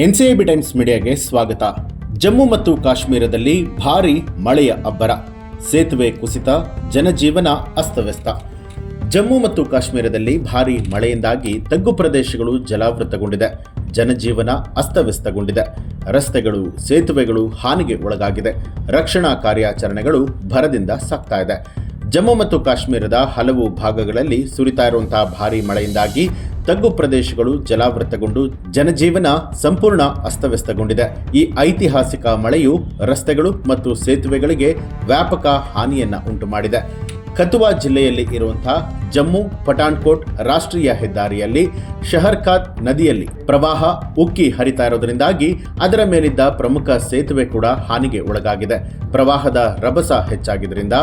NCIB times ಮೀಡಿಯಾಗೆ ಸ್ವಾಗತ. ಜಮ್ಮು ಮತ್ತು ಕಾಶ್ಮೀರದಲ್ಲಿ ಭಾರೀ ಮಳೆಯ ಅಬ್ಬರ. ಸೇತುವೆ ಕುಸಿತ, ಜನಜೀವನ ಅಸ್ತವ್ಯಸ್ತ. ಜಮ್ಮು ಮತ್ತು ಕಾಶ್ಮೀರದಲ್ಲಿ ಭಾರೀ ಮಳೆಯಿಂದಾಗಿ ತಗ್ಗು ಪ್ರದೇಶಗಳು ಜಲಾವೃತಗೊಂಡಿದೆ. ಜನಜೀವನ ಅಸ್ತವ್ಯಸ್ತಗೊಂಡಿದೆ. ರಸ್ತೆಗಳು, ಸೇತುವೆಗಳು ಹಾನಿಗೆ ಒಳಗಾಗಿದೆ. ರಕ್ಷಣಾ ಕಾರ್ಯಾಚರಣೆಗಳು ಭರದಿಂದ ಸಾಗ್ತಾ ಇದೆ. ಜಮ್ಮು ಮತ್ತು ಕಾಶ್ಮೀರದ ಹಲವು ಭಾಗಗಳಲ್ಲಿ ಸುರಿತಾ ಇರುವಂತಹ ಭಾರೀ ಮಳೆಯಿಂದಾಗಿ ತಗ್ಗು ಪ್ರದೇಶಗಳು ಜಲಾವೃತಗೊಂಡು ಜನಜೀವನ ಸಂಪೂರ್ಣ ಅಸ್ತವ್ಯಸ್ತಗೊಂಡಿದೆ. ಈ ಐತಿಹಾಸಿಕ ಮಳೆಯು ರಸ್ತೆಗಳು ಮತ್ತು ಸೇತುವೆಗಳಿಗೆ ವ್ಯಾಪಕ ಹಾನಿಯನ್ನ ಉಂಟು ಮಾಡಿದೆ ಕತುವಾ ಜಿಲ್ಲೆಯಲ್ಲಿ ಇರುವಂತಹ ಜಮ್ಮು, ಪಠಾಣ್ಕೋಟ್ ರಾಷ್ಟ್ರೀಯ ಹೆದ್ದಾರಿಯಲ್ಲಿ ಶಹರ್ಖಾತ್ ನದಿಯಲ್ಲಿ ಪ್ರವಾಹ ಉಕ್ಕಿ ಹರಿತಾ ಇರೋದರಿಂದಾಗಿ ಅದರ ಮೇಲಿದ್ದ ಪ್ರಮುಖ ಸೇತುವೆ ಕೂಡ ಹಾನಿಗೆ ಒಳಗಾಗಿದೆ. ಪ್ರವಾಹದ ರಭಸ ಹೆಚ್ಚಾಗಿದ್ದರಿಂದ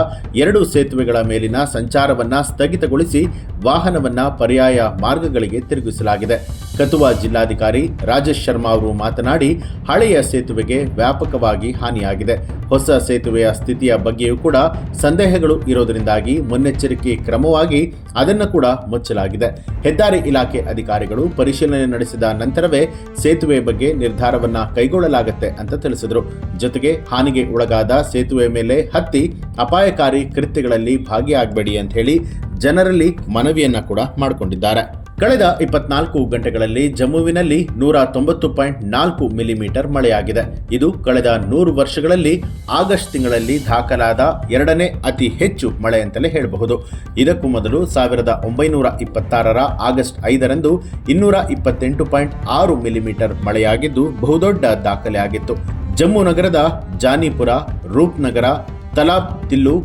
ಎರಡು ಸೇತುವೆಗಳ ಮೇಲಿನ ಸಂಚಾರವನ್ನ ಸ್ಥಗಿತಗೊಳಿಸಿ ವಾಹನವನ್ನ ಪರ್ಯಾಯ ಮಾರ್ಗಗಳಿಗೆ ತಿರುಗಿಸಲಾಗಿದೆ. ಕತುವಾ ಜಿಲ್ಲಾಧಿಕಾರಿ ರಾಜೇಶ್ ಶರ್ಮಾ ಅವರು ಮಾತನಾಡಿ, ಹಳೆಯ ಸೇತುವೆಗೆ ವ್ಯಾಪಕವಾಗಿ ಹಾನಿಯಾಗಿದೆ. ಹೊಸ ಸೇತುವೆಯ ಸ್ಥಿತಿಯ ಬಗ್ಗೆಯೂ ಕೂಡ ಸಂದೇಹಗಳು ಇರೋದರಿಂದಾಗಿ ಮುನ್ನೆಚ್ಚರಿಕೆ ಕ್ರಮವಾಗಿ ಅದನ್ನು ಕೂಡ ಮುಚ್ಚಲಾಗಿದೆ. ಹೆದ್ದಾರಿ ಇಲಾಖೆ ಅಧಿಕಾರಿಗಳು ಪರಿಶೀಲನೆ ನಡೆಸಿದ ನಂತರವೇ ಸೇತುವೆ ಬಗ್ಗೆ ನಿರ್ಧಾರವನ್ನ ಕೈಗೊಳ್ಳಲಾಗುತ್ತೆ ಅಂತ ತಿಳಿಸಿದರು. ಜೊತೆಗೆ ಹಾನಿಗೆ ಒಳಗಾದ ಸೇತುವೆ ಮೇಲೆ ಹತ್ತಿ ಅಪಾಯಕಾರಿ ಕೃತ್ಯಗಳಲ್ಲಿ ಭಾಗಿಯಾಗಬೇಡಿ ಅಂತ ಹೇಳಿ ಜನರಲ್ಲಿ ಮನವಿಯನ್ನ ಕೂಡ ಮಾಡಿಕೊಂಡಿದ್ದಾರೆ. ಕಳೆದ ಇಪ್ಪತ್ನಾಲ್ಕು ಗಂಟೆಗಳಲ್ಲಿ ಜಮ್ಮುವಿನಲ್ಲಿ ನೂರ ತೊಂಬತ್ತು ಪಾಯಿಂಟ್ ನಾಲ್ಕು ಮಿಲಿಮೀಟರ್ ಮಳೆಯಾಗಿದೆ. ಇದು ಕಳೆದ ನೂರು ವರ್ಷಗಳಲ್ಲಿ ಆಗಸ್ಟ್ ತಿಂಗಳಲ್ಲಿ ದಾಖಲಾದ ಎರಡನೇ ಅತಿ ಹೆಚ್ಚು ಮಳೆ ಅಂತಲೇ ಹೇಳಬಹುದು. ಇದಕ್ಕೂ ಮೊದಲು ಸಾವಿರದ ಒಂಬೈನೂರ ಇಪ್ಪತ್ತಾರರ ಆಗಸ್ಟ್ ಐದರಂದು ಇನ್ನೂರ ಇಪ್ಪತ್ತೆಂಟು ಪಾಯಿಂಟ್ ಆರು ಮಿಲಿಮೀಟರ್ ಮಳೆಯಾಗಿದ್ದು ಬಹುದೊಡ್ಡ ದಾಖಲೆ ಆಗಿತ್ತು ಜಮ್ಮು ನಗರದ ಜಾನಿಪುರ, ರೂಪ್ನಗರ, ತಲಾಬ್, ತಿಲ್ಲು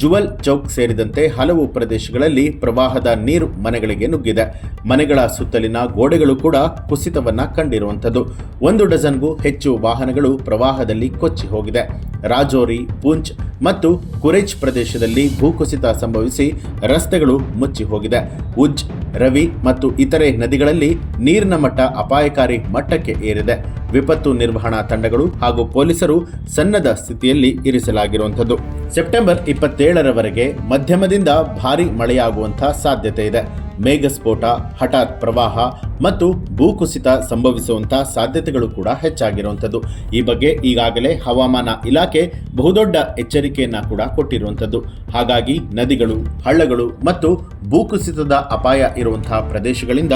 ಜುವಲ್ ಚೌಕ್ ಸೇರಿದಂತೆ ಹಲವು ಪ್ರದೇಶಗಳಲ್ಲಿ ಪ್ರವಾಹದ ನೀರು ಮನೆಗಳಿಗೆ ನುಗ್ಗಿದೆ. ಮನೆಗಳ ಸುತ್ತಲಿನ ಗೋಡೆಗಳು ಕೂಡ ಕುಸಿತವನ್ನ ಕಂಡಿರುವಂಥದ್ದು. ಒಂದು ಡಜನ್ಗೂ ಹೆಚ್ಚು ವಾಹನಗಳು ಪ್ರವಾಹದಲ್ಲಿ ಕೊಚ್ಚಿ ಹೋಗಿದೆ. ರಾಜೋರಿ, ಪೂಂಚ್ ಮತ್ತು ಕುರೇಜ್ ಪ್ರದೇಶದಲ್ಲಿ ಭೂಕುಸಿತ ಸಂಭವಿಸಿ ರಸ್ತೆಗಳು ಮುಚ್ಚಿ ಹೋಗಿದೆ. ಉಜ್ ರವಿ ಮತ್ತು ಇತರೆ ನದಿಗಳಲ್ಲಿ ನೀರಿನ ಮಟ್ಟ ಅಪಾಯಕಾರಿ ಮಟ್ಟಕ್ಕೆ ಏರಿದೆ. ವಿಪತ್ತು ನಿರ್ವಹಣಾ ತಂಡಗಳು ಹಾಗೂ ಪೊಲೀಸರು ಸನ್ನದ ಸ್ಥಿತಿಯಲ್ಲಿ ಇರಿಸಲಾಗಿರುವಂಥದ್ದು. ಸೆಪ್ಟೆಂಬರ್ ಇಪ್ಪತ್ತೇಳರವರೆಗೆ ಮಧ್ಯಮದಿಂದ ಭಾರಿ ಮಳೆಯಾಗುವಂತಹ ಸಾಧ್ಯತೆ ಇದೆ. ಮೇಘಸ್ಫೋಟ, ಹಠಾತ್ ಪ್ರವಾಹ ಮತ್ತು ಭೂಕುಸಿತ ಸಂಭವಿಸುವಂತಹ ಸಾಧ್ಯತೆಗಳು ಕೂಡ ಹೆಚ್ಚಾಗಿರುವಂಥದ್ದು. ಈ ಬಗ್ಗೆ ಈಗಾಗಲೇ ಹವಾಮಾನ ಇಲಾಖೆ ಬಹುದೊಡ್ಡ ಎಚ್ಚರಿಕೆಯನ್ನ ಕೂಡ ಕೊಟ್ಟಿರುವಂಥದ್ದು. ಹಾಗಾಗಿ ನದಿಗಳು, ಹಳ್ಳಗಳು ಮತ್ತು ಭೂಕುಸಿತದ ಅಪಾಯ ಇರುವಂತಹ ಪ್ರದೇಶಗಳಿಂದ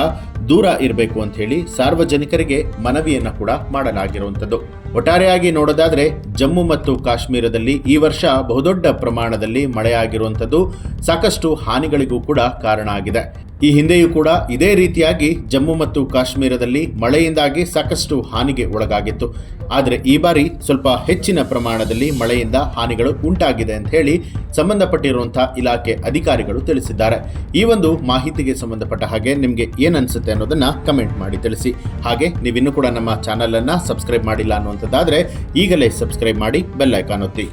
ದೂರ ಇರಬೇಕು ಅಂತ ಹೇಳಿ ಸಾರ್ವಜನಿಕರಿಗೆ ಮನವಿಯನ್ನ ಕೂಡ ಮಾಡಲಾಗಿರುವಂಥದ್ದು. ಒಟ್ಟಾರೆಯಾಗಿ ನೋಡೋದಾದ್ರೆ ಜಮ್ಮು ಮತ್ತು ಕಾಶ್ಮೀರದಲ್ಲಿ ಈ ವರ್ಷ ಬಹುದೊಡ್ಡ ಪ್ರಮಾಣದಲ್ಲಿ ಮಳೆಯಾಗಿರುವಂಥದ್ದು ಸಾಕಷ್ಟು ಹಾನಿಗಳಿಗೂ ಕೂಡ ಕಾರಣ ಆಗಿದೆ. ಈ ಹಿಂದೆಯೂ ಕೂಡ ಇದೇ ರೀತಿಯಾಗಿ ಜಮ್ಮು ಮತ್ತು ಕಾಶ್ಮೀರದಲ್ಲಿ ಮಳೆಯಿಂದಾಗಿ ಸಾಕಷ್ಟು ಹಾನಿಗೆ ಒಳಗಾಗಿತ್ತು. ಆದರೆ ಈ ಬಾರಿ ಸ್ವಲ್ಪ ಹೆಚ್ಚಿನ ಪ್ರಮಾಣದಲ್ಲಿ ಮಳೆಯಿಂದ ಹಾನಿಗಳು ಉಂಟಾಗಿದೆ ಅಂತ ಹೇಳಿ ಸಂಬಂಧಪಟ್ಟಿರುವಂತಹ ಇಲಾಖೆ ಅಧಿಕಾರಿಗಳು ತಿಳಿಸಿದ್ದಾರೆ. ಈ ಒಂದು ಮಾಹಿತಿಗೆ ಸಂಬಂಧಪಟ್ಟ ಹಾಗೆ ನಿಮಗೆ ಏನನ್ಸುತ್ತೆ ಅನ್ನೋದನ್ನ ಕಮೆಂಟ್ ಮಾಡಿ ತಿಳಿಸಿ. ಹಾಗೆ ನೀವಿನ್ನೂ ಕೂಡ ನಮ್ಮ ಚಾನಲನ್ನು ಸಬ್ಸ್ಕ್ರೈಬ್ ಮಾಡಿಲ್ಲ ಅನ್ನುವಂಥದ್ದಾದರೆ ಈಗಲೇ ಸಬ್ಸ್ಕ್ರೈಬ್ ಮಾಡಿ ಬೆಲ್ಲೈಕಾನ್ ಒತ್ತಿ.